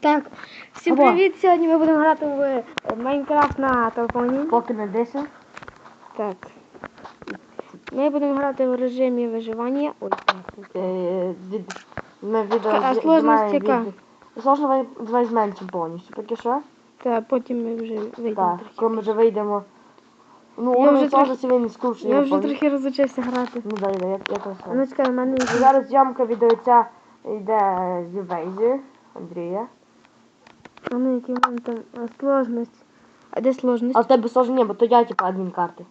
Так, всім Алло. привіт! Сьогодні ми будемо грати в Майнкрафт на телефоні. Поки не десять. Так. Ми будемо грати в режимі виживання. Ой, так. Е, від- Ми відео А зі- сложність знімаємо яка? від- Сложно давай, давай зменшимо повністю. Поки що? Та потім ми вже вийдемо Так. трохи. Коли ми вже вийдемо. Ну, Я вже трохи- скручений. Я вже трохи розучився грати. Ну, дай, дай, я, я теж. А ну чекай, в мене є. Зараз зйомка відеоця йде з Вейзі, Андрія. А ну які в мене там а, сложність. А де сложність? А в тебе сложно, ні, бо то я типу адмін карти.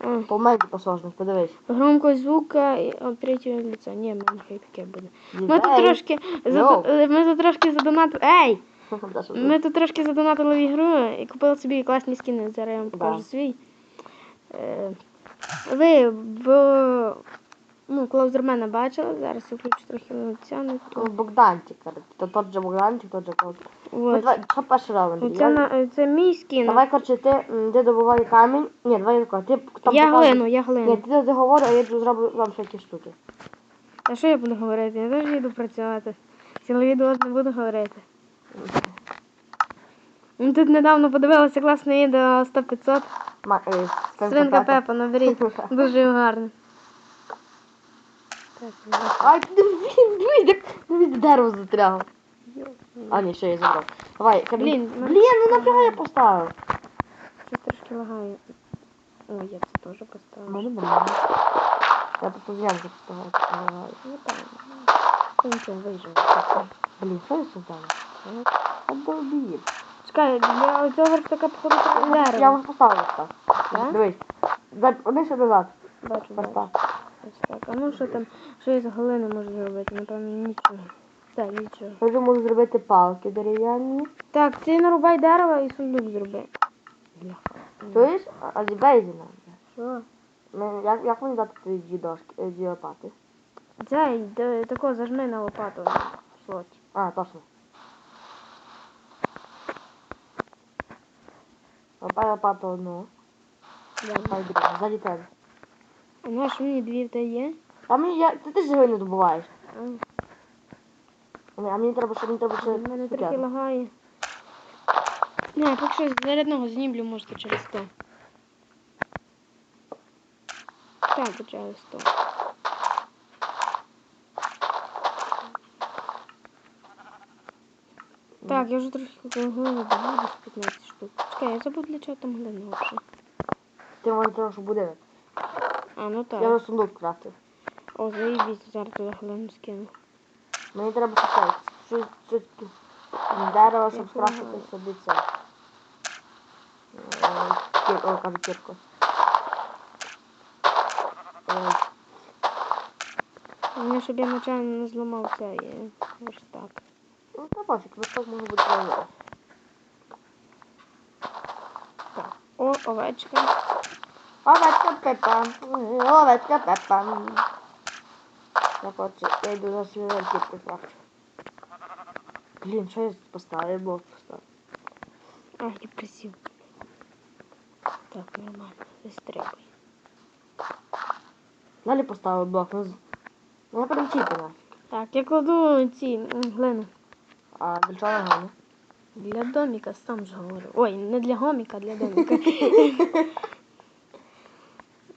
А, По мене типу сложно, подивись. громкость звука і от третього лиця. Ні, в мене хай таке буде. Ми тут трошки зад... е, ми тут трошки задонатили. Ей! Ми тут трошки задонатили в ігру і купили собі класні скини. Зараз я вам покажу Да. свій. Е, ви в ну, Клаузермена бачили, зараз я включу трохи лиця не Ну, то. Богданчик, коротше. То тот же Богданчик, тот же кот. Ну, От. давай, що? Оце, Я- на, це мій скін. Давай, коротше, ти, м, ти добувай камінь. Ні, давай тако. Ти там я показуй- глину, я Ні, глину. ти ти говори, а я зроблю вам всякі штуки. А що я буду говорити? Я теж йду працювати. Ціле відео не буду говорити. Ну, Тут недавно подивилася класне відео 100-500. Ма, е, Свинка Пепа, наберіть. Дуже гарно. Ну, Ай, дивись, дивись, як дивись, дерево застряло. А, ні, ще я забрав. Давай, камінь. Блін, ну- Блін, ну нафіга я поставив. Щось трошки лагає. Ой, я це теж поставила. Може, нормально. Я просто зйомку поставив. Не. Та нічого, виживу. Блін, що я создав? Обдолбів. Чекай, для цього верстака походу Я вже поставив так. Дивись. Дай- Один ще назад. Бачу, бачу. Ось так. А ну що там, що я з глини можу зробити? Напевно, нічого. Так, нічого. Я вже можу зробити палки дерев'яні. Так, ти нарубай дерево і сундук зроби. Чуєш? А- А зібейзі нам. Що? Ми- Як, як мені дати тобі дві дошки, е, дві лопати? Цей, де- тако зажми на лопату в. А, точно. Лопай лопату одну, лопай другу, ззаді тебе. А на що мені дві в те є? А мені, я, ти, ти ж глину добуваєш. А, А мені- А мені треба, щоб мені треба ще в мене трохи цукерки. лагає. Не, поки що зарядного знімлю, можете через 100. Так, через 100. Так, я вже трохи глини добуду з 15 штук. Чекай, я забув для чого там глина взагалі. Ти може треба, щоб буде. А, ну Я так. вже сундук крафтив. О, заїбіть, зараз туди глину скину. Мені треба щось, щось, щось, дерево, щоб Я скрафтити собі це. Е, кір- О, кажу, кірку. Е, Мені, щоб я нечайно не зламав цей е, верстак. Ну, та пофіг, висток може бути правильно. Так. О, овечка. Овечка Пепа, овечка Пепа. Я хочу, я йду за кірку крафчу. Блін, що я поставив? Блок поставив. Ах, я присів. Так, нормально, вистрибуй. Далі поставив блок, ну, ну, не перечити. Так, я кладу ці м, глину. А для чого гарно? Для доміка, сам ж говорю. Ой, не для гоміка, а для доміка.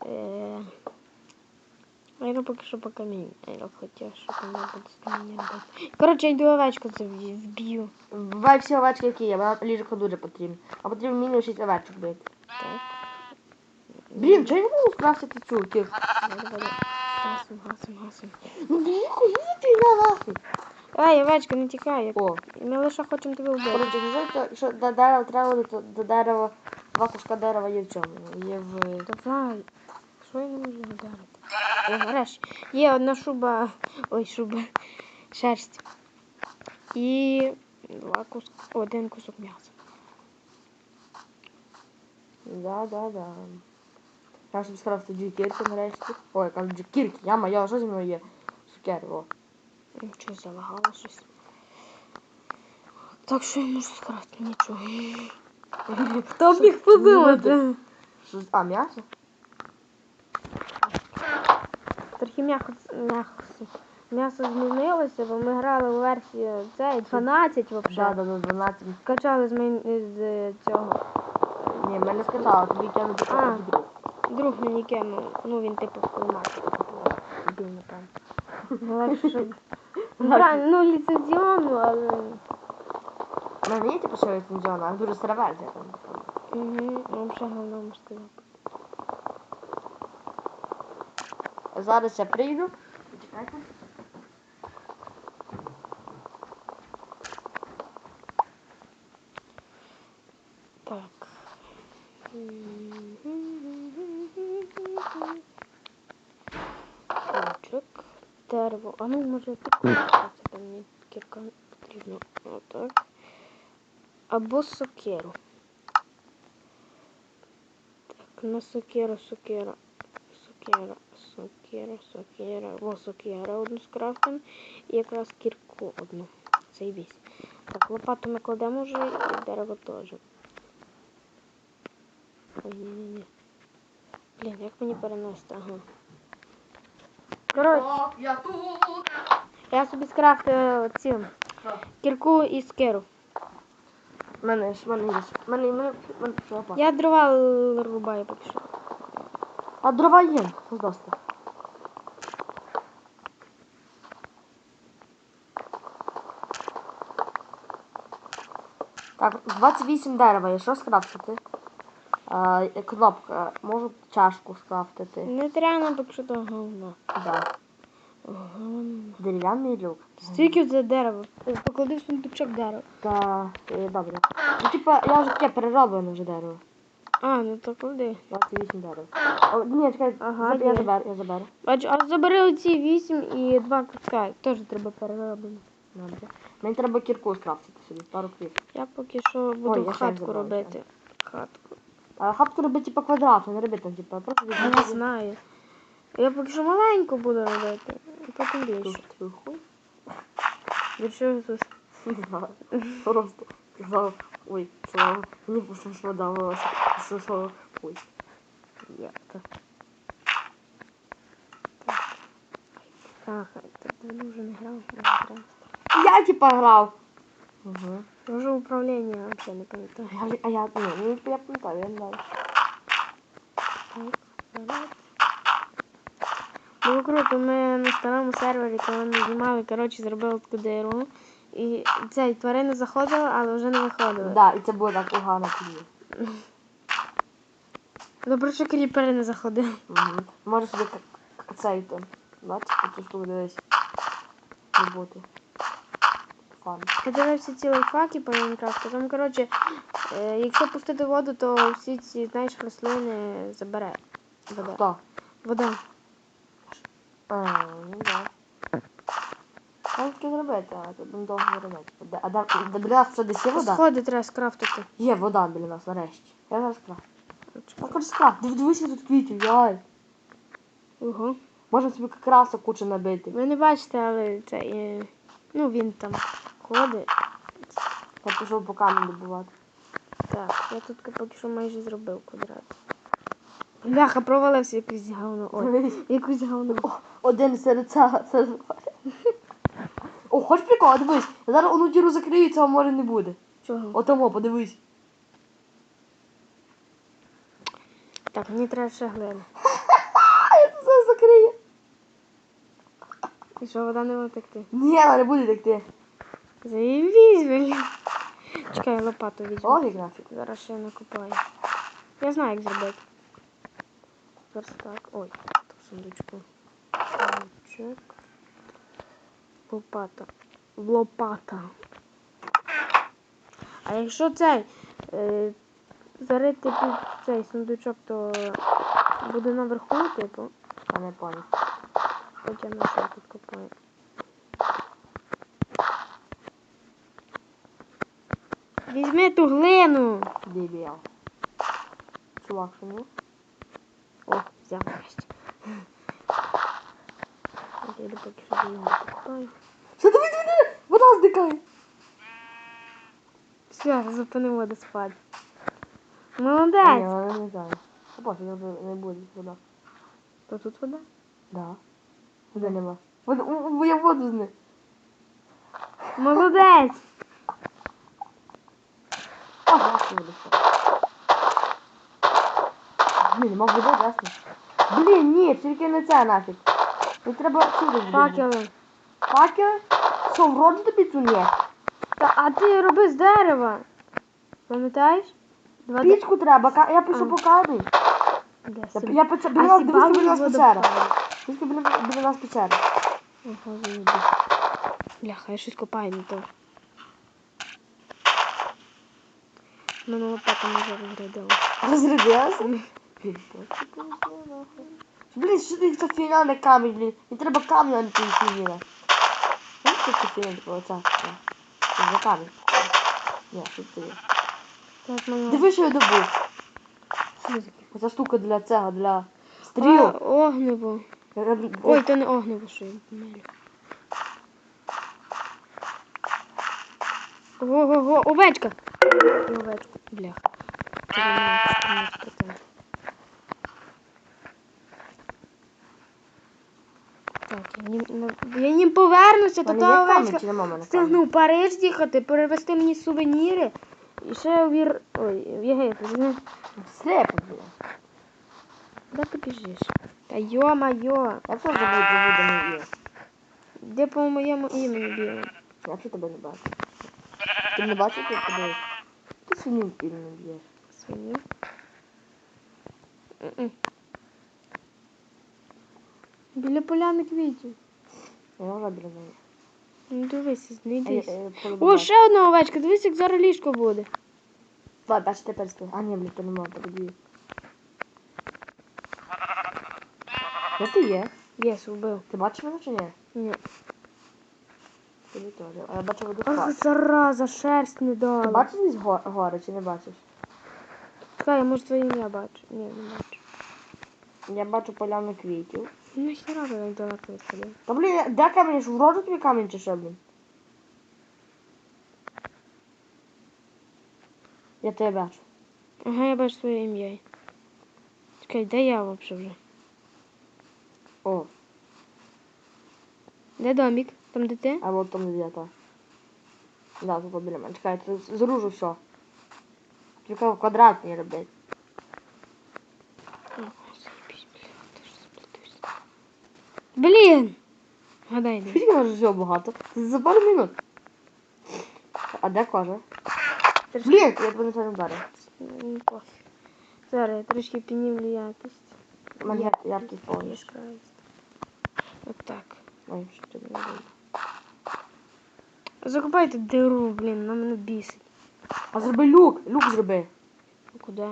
Е, а Я поки що по камінь. А Я хотів, щоб вона буде з каміння робити. Коротше, я йду овечку вб'ю. Бувай всі овечки, які є, вона ліжко дуже потрібно. А потрібно мінімум 6 овечок бити. Так, Блін, чого я не можу скрафтити цю давай. Гасим, гасим, гасим. Ну, ніхуя ти на нахуй. Ай, овечка, не тікай. О, Ми лише хочемо тебе вбити. коротше, вважайте, що до дерева треба то до дерева, два куска дерева є в цьому. Є в... Давай. Що я не можу ударити? О, нарешті. Є одна шуба. Ой, шуба. Шерсть. І два куска. Один кусок м'яса. Да, да, да. Я собі скрафтив дві кірки нарешті. Ой, я кажу, дві кірки, яма, я що зі мною є? Сукери, о. Нічого залагало щось. Так що я можу скрафтити нічого. Хто б міг подумати? А, м'ясо? М'яко. м'яко. М'ясо змінилося, бо ми грали у версію цей 12 взагалі. да, да, 12. Качали з, мин... з цього. Ні, мене сказала, тобі тягнуть до А. друг. Друг мені кинув. Ну він типу кулемет. Дебіл, напевно. Щоб... Ну, ну ліцензіону, але. Є типу ще ліцензіон, але дуже стара версія там. Угу, ну взагалі говно можу сказати. Зараз я прийду. Чекайте. Так. Лучок, дерево. А ну може підкрутитися, там мені кірка потрібна. Отак. Або сокеру. Так, на сокеру, сокера. Сокера, сокера, сокера. О, сокера одну скрафтим. І якраз кірку одну. Це вісь. Так, лопату ми кладемо вже і дерево теж. Ой, ні, ні, ні. Блін, як мені перенести? Ага. Коротше, О, я тут! я собі скрафтив ці кірку і скеру. У мене ж, в мене є. В мене, в мене, в мене що, лопата. Я дрова рубаю поки що. А дрова є, создасти. Так, 28 дерева, і що скрафтити? А, кнопка, можу чашку скрафтити. Не треба поки що того говна. Да. Говно. Дерев'яний люк. Стільки за дерево. О, Поклади в сундучок дерева. Та, е, добре. Ну, типа, я вже таке перероблене вже дерево. А, ну то клади. 28 дерева. О, ні, чекай, Ага, я є. заберу, я заберу. Бач, а забери оці вісім і два куска. Теж треба. Добре. Мені треба кірку скрафтити собі, пару квіт. Я поки що буду Ой, я хатку робити. Хатку. А хапку робити типа квадратну, не робити там, типа, просто Я не знаю. Я поки що маленьку буду робити, а потім більше. Тут твій хуй. Більше тут. Не знаю. Просто сказав, ой, що мені просто. Що, що, ой. Я так. Так давно грав. Я типа грав. Угу. Вже управління взагалі не пам'ятаю. Я, а я, ну, я пам'ятаю, я знаю. Так, зараз. Було круто, ми на старому сервері, коли ми знімали, коротше, зробили таку диру. І цей тварини заходили, але вже не виходили. Да, і це було так угано тоді. Добре, що кріпери не заходили. Угу. Може собі цей там. Бачиш, цю штуку дивись. Не бути. Фан. Я дивився ці лайфхаки по Майнкрафту. Там, коротше, е, якщо пустити воду, то всі ці, знаєш, рослини забере. Вода. Хто? Вода. А, ну да. Там що зробити, а тут не довго робити. Де- А де, де біля нас що десь є вода? Сходи треба скрафтити. Є вода біля нас, нарешті. Я зараз скрафт. Я. Див- Дивись, тут квітів, яй. Ого. Можна собі красу кучу набити. Ви не бачите, але це. е, Ну, він там ходить. Я пішов по камінь добувати. Так, я тут поки що майже зробив квадрат. Бляха, провалився якусь говно. Ой, якусь говно. О, один серед цього. О, хоч прикол, дивись. Зараз одну діру закрию, цього може не буде. Чого? Отому, подивись. Так, мені треба ще глини. Я тут все закрию. І що вода не буде текти? Ні, вона не буде текти. Заїбісь, блін. Чекай, лопату візьму. О, графік. Зараз ще накопаю. Я знаю, як зробити. Верстак. Ой, тут сундучку. Сундучок. Лопата. Лопата. А якщо цей е, зарити під цей сундучок, то буде наверху, типу. Я не понял. Хоча на що тут копаю. Візьми ту глину. Дебіл. Чувак, ні? О, взяв нарешті. Я йду поки що його покупаю. Що диви, диви! Вода здикає. Все, зупинив водоспад. А, Ні, Молодець. вона не знаю. Побачу, не буде вода. То тут вода? Да. Води нема. Вон- у- у- Я воду з них. Молодець. Ага, що буде все. Блін, нема води, ясно. Блін, ні, тільки не це нафіг. Не треба сюди. Факели. Факел? Що, вроді тобі тут ні? Та, а ти роби з дерева. Пам'ятаєш? Пічку треба, ка- я пишу по камінь. Я, я пишу, біля нас, дивись, біля нас печера. Дивись, біля, біля нас печера. Ага, вийду. Бляха, я щось копаю не то. Мене лопата може розрядила. Розрядилася? Блін, що ти це фігня не камінь, блін. Не треба камінь, а не ти фігня. Знаєш, що це фігня такого, оця? Це за камінь. Ні, що це є? Так, мене... Диви, що я добув. Таке? Штука для цього, для А, стріл. огниво. Я- Ой, то не огниво, що я мелю. Ого-го, овечка! І овечку, бляха. Це це. Так, я на- я ним повернуся, то мене та камінь овечка. чи нема в мене камінь? Стигну Париж їхати, перевезти мені сувеніри. І ще в Ой, в Єгипет. ну. Слепо, блін. Куди ти біжиш? Та йо-майо. Я теж забув про воду не є. Де по моєму імені біло? Я що тебе не бачу? Ти не бачиш, як тебе? Ти свиню пільно б'єш. Свиню. Біля поляни квітів. Я вже біля неї. Ну дивися, знайдись. О, ще одна овечка, дивись, як зараз ліжко буде. Давай, бачиш тепер стой. А, ні, блін, то не можна, тоді. Де ти є? Єс, вбив. Ти бачиш мене чи ні? Ні. Тобі теж. А я бачу воду Ах, зараза, шерсть не Ти дала. бачиш десь го- гори чи не бачиш? Чекай, я може твоє ім'я бачу. Ні, не бачу. Я бачу поляну квітів. Ну ви так далеко відходив. Та блін, я- де камінь? Ж вроджу тобі камінь чи? Я тебе бачу. Ага, я бачу твоє ім'я. Чекай, де я взагалі вже? О, Де домик? Там де ти? а от там де та. Да, тут біля мене. Чекай, тут зружу все. Тільки в квадратні робити. О, заєбісь, блін, ти ж заплутався. Блін! Гадай. Скільки може всього багато? Це за пару минут. А де кожа? Блін, я тебе не сам вдарив. М, пофіг. Зараз я трошки піднімлю якість. У мене Я- яркість повністю. Яскравість. Отак. Ой, що тобі не буде. Закопайте диру, блін, вона мене бісить. А зроби люк, люк зроби. Ну, Куди?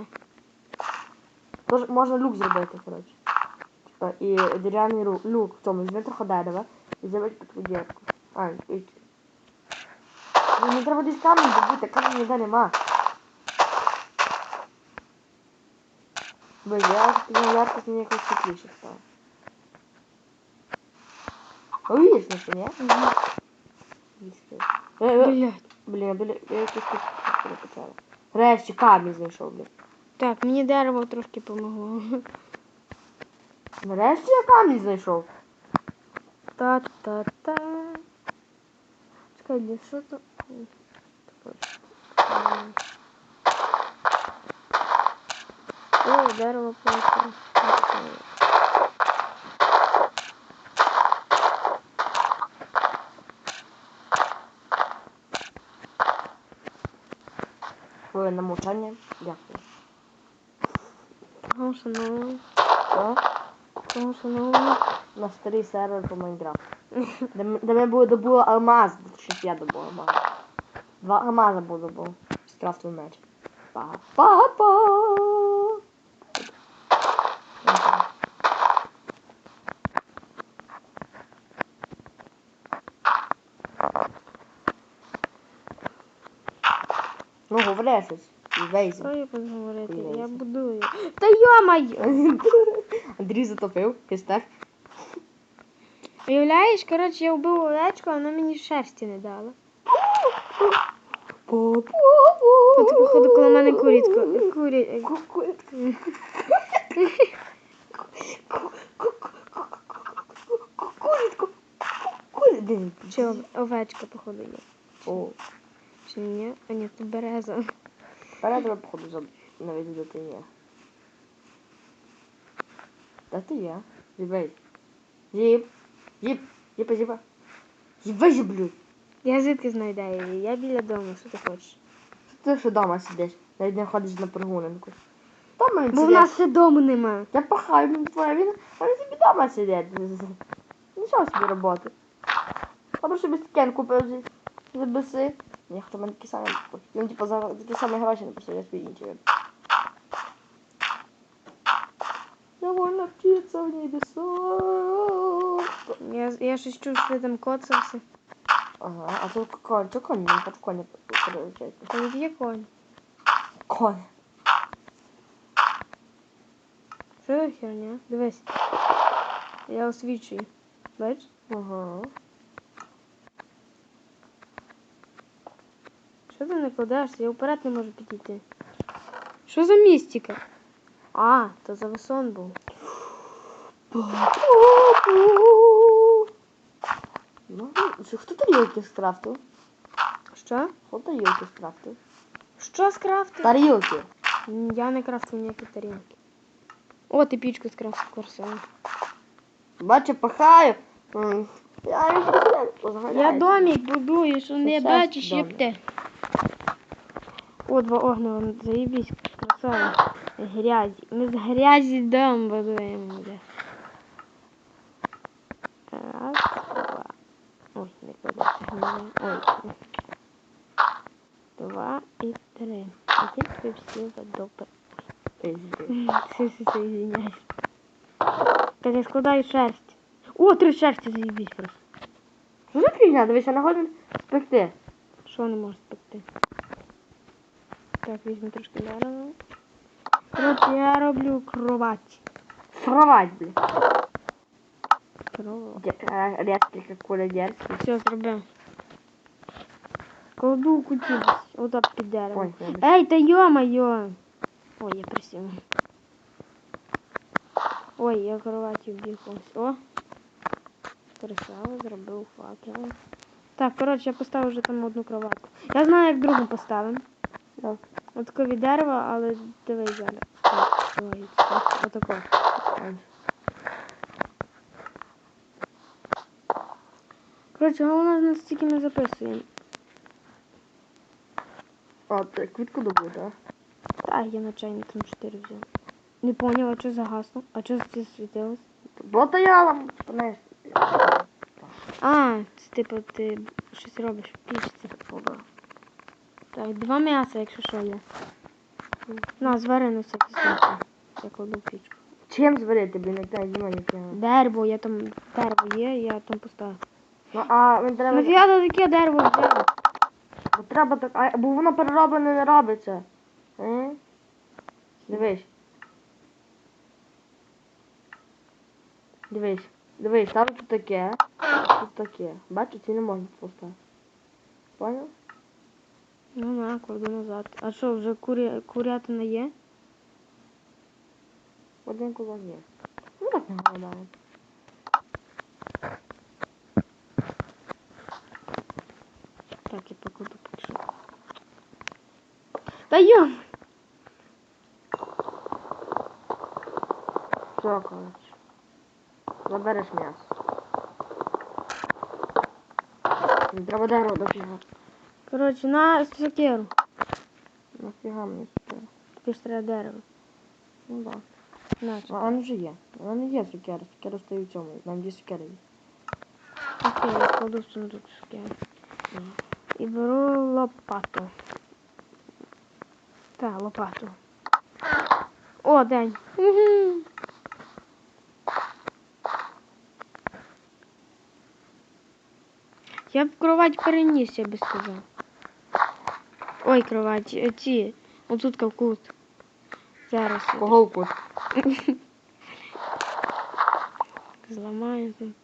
Тож можна люк зробити, коротше. Типа, і дерев'яний люк в цьому, візьми трохи дерева і зробити таку дірку. А, і... Ну, не треба десь камінь добути, камінь ніде нема. Блін, я підняв яркость, мені якось світліше стало. Увидиш, що ні? Блядь. Блін, я біля я якось тут перепечала. Решті камінь знайшов, блін. Так, мені дерево трошки помогло. Нарешті я камінь знайшов. Та-та-та. Чекай, де що то? О, дерево просто. Хвилина мовчання. Дякую. Шановні? Що? Шановні? На старий сервер по Майнкрафту. Де, де ми були добули алмаз, щоб я добув алмаз. Два алмаза було добув. Скрафтив меч. Па-па-па. Ну, говори щось. Що я буду говорити? Я будую. Та йо-моє! Андрій затопив. Хестег. Уявляєш, коротше, я вбив овечку, а вона мені шерсті не дала. От, походу, коло мене курітко. Курі... Курітку. Іди. Чи овечка, походу, є. О, Чи ні? А ні, це береза. тебе, походу, навіть де ти є. Де ти є? Зібей. Зіб. Зіб. Зіпа, зіпа. Зібай, зіблю. Я звідки знайду її? Я біля дому, що ти хочеш? Ти що вдома сидиш? Навіть не ходиш на прогулянку. Дома він Бо в нас ще дому нема. Я пахаю, він твоя він, а він собі вдома сидить. Нічого собі роботи. Або собі стекен купив зі за биси. Ні, хто мене такі самі купив. Він типу за такі самі гроші не я собі інші. В небесах. Я, я щось чув, що ти там коцався. Ага, а тут конь, це конь, не хочу коня переучати. Там є конь. Конь. Що за херня? Дивись. Я освічую. Бачиш? Ага. Що ти не кладешся? Я вперед не можу підійти. Що за містика? А, то за весон був. Ну, хто тарілки скрафтив? Що? Хто тарілки скрафтив? Що скрафтив? Тарілки. Я не крафтив ніякі тарілки. О, ти пічку скрафтив красиво. Бачу, пахаю. Я, не Я домик будую, що не бачиш, як те. О, два огнива, заєбісь, красава. Грязі. Ми з грязі дом будуємо. Де. Раз, два. Ой, не кладеться. Ой. Два і три. І тільки всі водопи. Все, извиняюсь. Так я складаю шерсть. О, три шерсті заєбісь просто. За фігня? Дивися, на годин спекти. Що не може спекти? Так, візьму трошки дерева. Коротше, я роблю кровать. Сровать, блін. Кровать. Рядки, як куля дерзкий. Все, зробив. Кладу у куті десь, отак під дерево. Ой, вибач. Ей, та йо-моє! Ой, я присів. Ой, я кроваті вбіг ось. О! Красиво, зробив факел. Так, коротше, я поставив вже там одну кроватку. Я знаю, як другу поставимо. Так. Отако від дерева, але дивись зараз. Так, ой, так, Отако. Коротше, головне настільки ми записуємо. О, ти квітку добув, так? Та, я на чайник там 4 взяв. Не поняла, що загасло. А що це світилось? Бо то я вам, знаєш, А, це типу ти щось робиш в пічці. Так, два м'яса, якщо що є. На, звари на всякий случай. Я кладу в пічку. чим зварити, блін, як навіть зима не. Дерево, я там дерево є, я там поставив. Ну, а він треба, Нафіга ти таке дерево взяв? бо треба так, а, бо воно перероблене не робиться. Е? Дивись. Дивись, дивись, там тут таке, тут таке. Бачиш, ці не можна поставити. Поняв? Ну на, кладу назад. А що, вже куря... курятина є? Один кулак є. Ну так не голодає. Так, я покладу поки що. Йом! Все, коротше. Забереш м'ясо. Треба дерево дофіга. Коротше, на сокиру. Нафіга мені супер. Тобі ж треба дерево. Ну так. На, А воно вже є. Воно є сукера. Сукера стоїть цьому. Там є. Окей, я кладу в сундук сокиру. Мгм. І беру лопату. Лопату. О, день. Угу. Я б кровать переніс, я би сказав. Ой, кровать, е, ці. Отут кавкут. Зараз. Кого? Зламаю тут.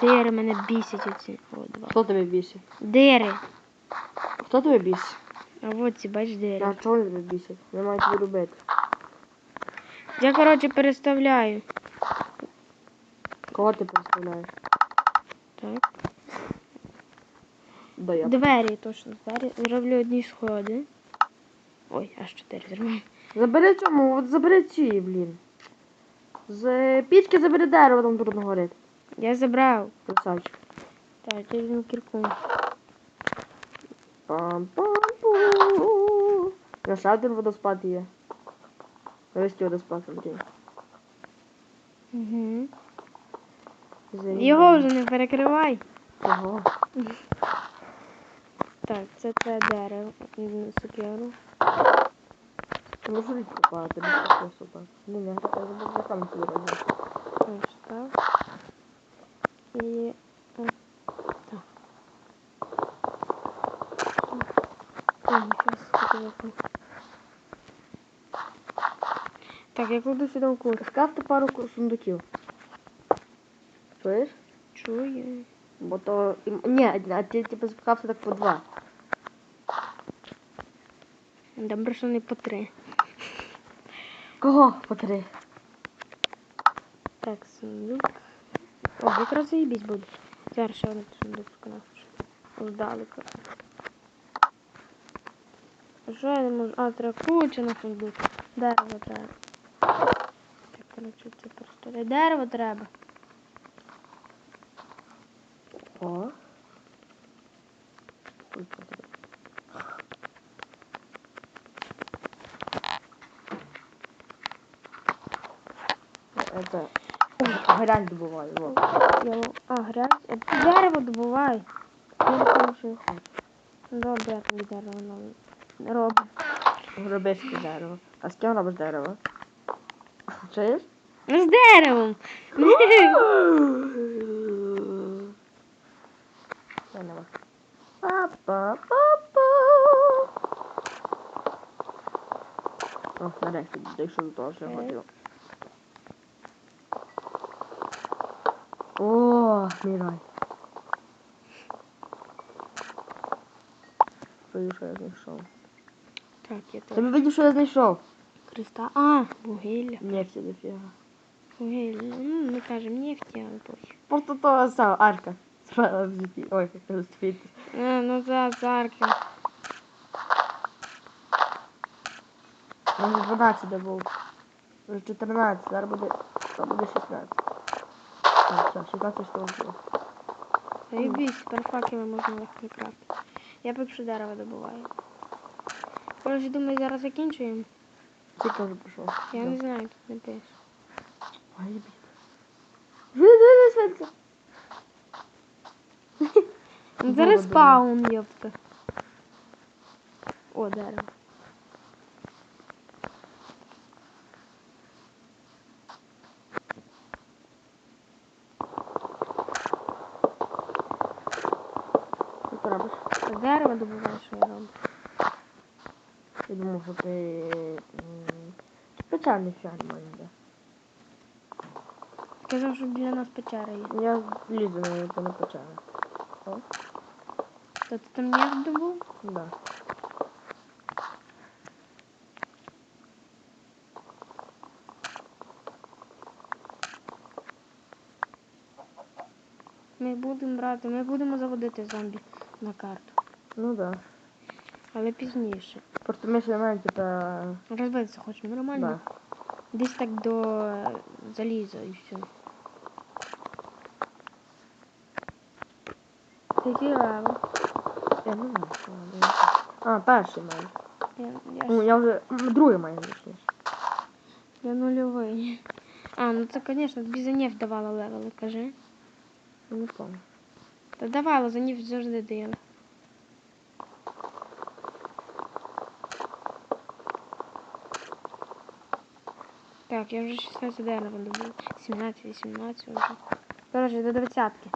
Дири мене бісять оці. О, два. Хто тебе бісить? Дири. Хто тебе бісить? А от ці, бач, дири. А чого тебе бісять? Тебе. Я, коротше, переставляю. Кого ти представляєш? Так. Да, я. Двері, точно, двері. Зроблю одні сходи. Ой, аж чотири зроблю. Забери цьому, от забери ці, блін. З пічки забери дерево, там трудно горить. Я забрав. Красавчик. Так, я візьму кірку. Пам-пам-пу. На ще один водоспад є. Ось водоспад, Андрій. Угу. Заїбав. Його вже не перекривай. Ого. Так, це те дерево. Сокиру. Можу відкопати, не просто так. Ні, не гра- я забув за камінь собі робити. Так. І. ось так. Ой, ніфіга. Так, я кладу сюди в курс. Скрафти пару сундуків. Чуєш? Чую. Бо то... Ні, а ти типу скрафти так по два. Добре, що не по три. Кого по три? Так, сундук. О, якраз заїбісь буде. Зараз ще один сундук скрафчу. Здалека. Що я не можу? А, треба куча на сундук. Дерево треба. Так, коротше, це просто дерево треба. О. Это... Ой, грязь добываю, вот. А, грязь. Ти дерево хочу. Добре, я тобі дерево нове роблю. Гробецьке дерево. А з ким робиш дерево? Чуєш? Ну, з деревом. Це нема. Па-па-па-па. О, нарешті дійшов до того, що я хотів. О, мій рай. Що я знайшов. Так, я Ти тут. видів, що я знайшов? Криста. А, вугілля. Нефті дофіга. Вугілля. Ну, ми кажемо нефті, але пофіг. Просто то сам, арка. Справа в житті. Ой, як кажуть, фіт. А, ну за зарки. Може 12 де був. Вже 14, зараз буде, зараз буде 16. Так, все, 16 що було. Заєбісь, тепер факели можна легко крафтити. Я поки що дерево добуваю. Коротше, думаю, зараз закінчуємо. Скільки вже пішов? Я не знаю, тут не пише. Ой, блін. Жиди, свинка. Ну, Було зараз б, спаун, йопта. О, дерево. Що ти робиш? Це дерево добуваю, що я роблю. Я думав, що ти... м, Спеціальний фіан має, да. Казав, що біля нас печера є. Я лізу на яку не почала. То ти там нефть добув? Да. Ми будемо брати, ми будемо заводити зомбі на карту. Ну да. Але пізніше. Просто ми ще маємо, типа... Розбитися хочемо нормально. Да. Десь так до е, заліза і все. Який левел? Я не знаю, що вона А, перший маю. Я, я, Ну, ж- я вже... м, Другий маю, точніше. я нульовий. А, ну це, звісно, тобі за нефть давала левели, кажи. Я не пам'ятаю. Та давала, за нефть завжди дали. Так, я вже 16 дерева добув. 17, 18 вже. Коротше, до двадцятки.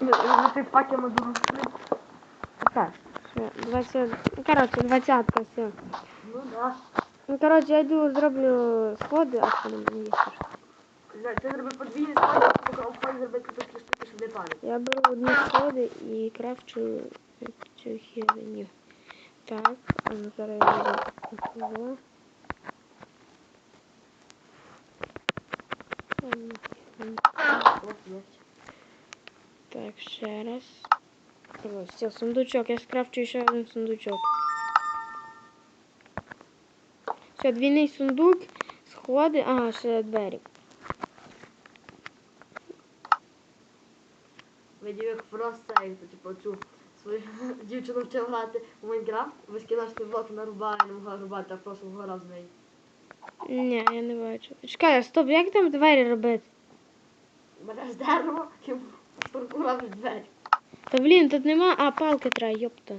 На цей пакі ми дуже... Так. Все, 20... Ну, коротше, двадцятка, все. Ну да. Ну, коротше, я йду зроблю сходи, а що мені є. ще. Це зроби подвійні сходи, поки обходить зробити такі штуки, щоб не. Я беру одні сходи і крафчу цю херню. Так, зараз я візьму є. Так, ще раз. Все, сундучок. Я скрафчую ще один сундучок. Все, двійний сундук, сходи, ага, ще двері. Видів, як просто як, типу, цю свою дівчину вчив грати у Майнкрафт, вискидаш блок нарубає, не могла рубати, а просто вгорав з неї. Ні, я не бачу. Чекай, стоп, як там двері робити? Береш дерево і робиш двері. Та блін, тут нема, а палки треба, йопта.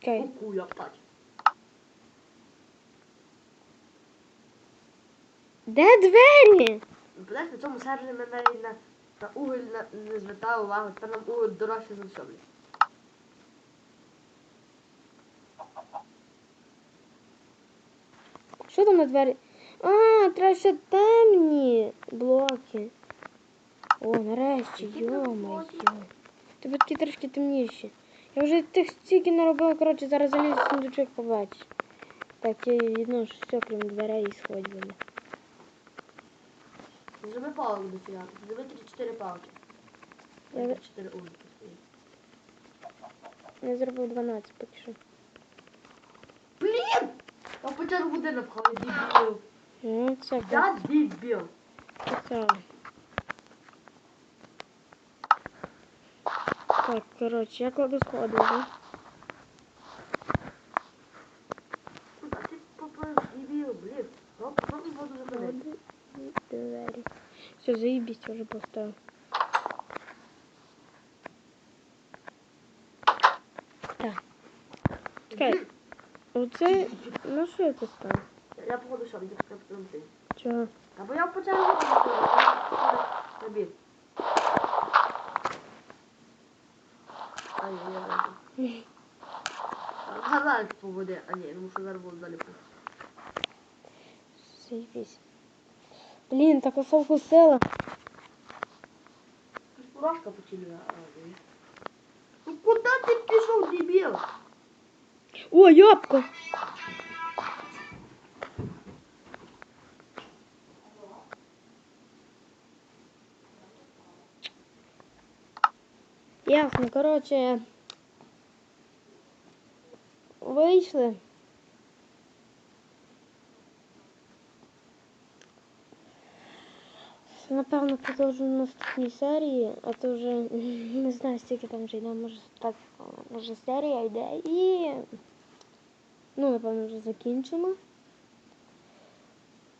Чекай. Куку, як. Де двері? Знаєш, на цьому сервері ми навіть на, на уголь на, не звертали увагу, тепер нам уголь дорожче за все, блін. Що там на двері? А, треба ще темні блоки. О, нарешті, йо-моє. Тобі такі трошки темніші. Я вже тих стільки наробила, коротше, зараз залізу в сундучок побачиш. Так, я відношу все, крім дверей і сходів. Зроби палок до фіга. Зроби 3-4 палки. Я ви- 4 угольки. Я зробив 12 поки що. Блін! Я почав будинок входить, дебіл. Ну, це Я дебіл. це. Так, коротше, я кладу сходи вже. Куда ти поплив, дебіл, блін? Ну, попробуй воду заходити. Сходи і двері. Все, заїбісь, я вже поставив. Так. Чекай, оце, ну що я поставив? Я походу що, скрафтувати. Чого? Та бо я почав заходити. Ай, я вийду. Газаль по воді, а ні, тому що зараз воду далі. Заїбісь. Блін, так осовку сила. Мурашка починила. Ну куди ти пішов, дебіл? О, ябко! Ясно, коротше. Вийшли. Напевно, продовжимо в наступній серії, а то вже не знаю, скільки там вже йде, може так, може серія йде і. Ну, напевно, вже закінчимо.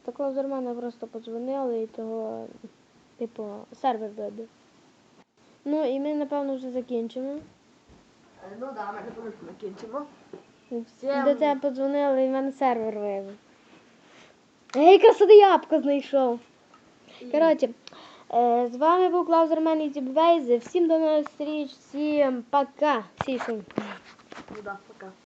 Такого з Романа просто подзвонили і того, типу, сервер вибив. Ну і ми, напевно, вже закінчимо. Е, Ну да, ми напевно закінчимо. Всім... До тебе подзвонили і в мене сервер вибив. Гей, красоти ябко знайшов. Коротше, е, з вами був Клаузер Мені і Тібвейзи. Всім до нових зустріч, всім пока. Всім. Ну да, пока.